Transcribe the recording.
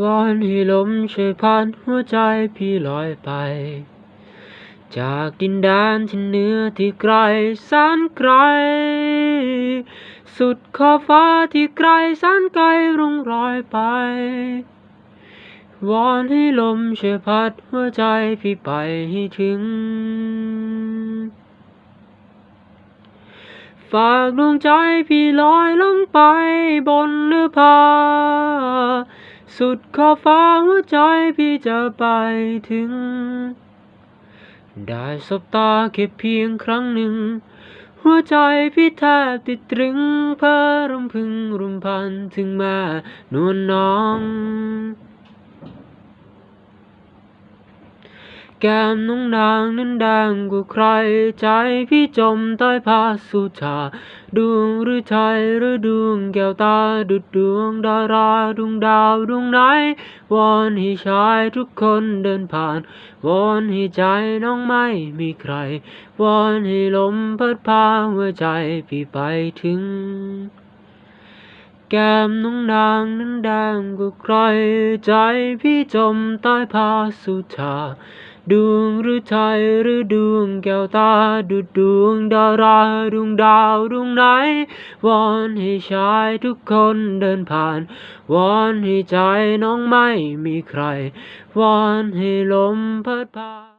วอนให้ลมช่วยพัดหัวใจพี่ลอยไป จากดินแดนที่เหนือที่ไกลแสนไกล สุดขอบฟ้าที่ไกลแสนไกลรุ่งรอยไป วอนให้ลมช่วยพัดหัวใจพี่ไปให้ถึงฝากดวงใจพี่ลอยลงไปบนเรือพา สุดขอบฟ้าหัวใจพี่จะไปถึง ได้สบตาแค่เพียงครั้งหนึ่ง หัวใจพี่แทบติดตรึงเพ้อรำพึงรำพันถึงแม่นวลน้อง แก้มน้องนางนั้นแดงกว่าใคร ใจพี่จมใต้ผ้าสุชาดวงหรือใจหรือดวงแก้วตาดุดดวงดาราดวงดาวดวงไหนวอนให้ชายทุกคนเดินผ่านวอนให้ใจน้องไม่มีใครวอนให้ลมพัดพาหัวใจพี่ไปถึงแก้มน้องนางนั้นแดงกว่าใคร ใจพี่จมใต้ผ้าสุชา ดวงหรือไทยหรือดวงแก้วตาดุดดวงดาราดวงดาวดวงไหน วอนให้ชายทุกคนเดินผ่าน วอนให้ใจน้องไม่มีใคร วอนให้ลมพัดพา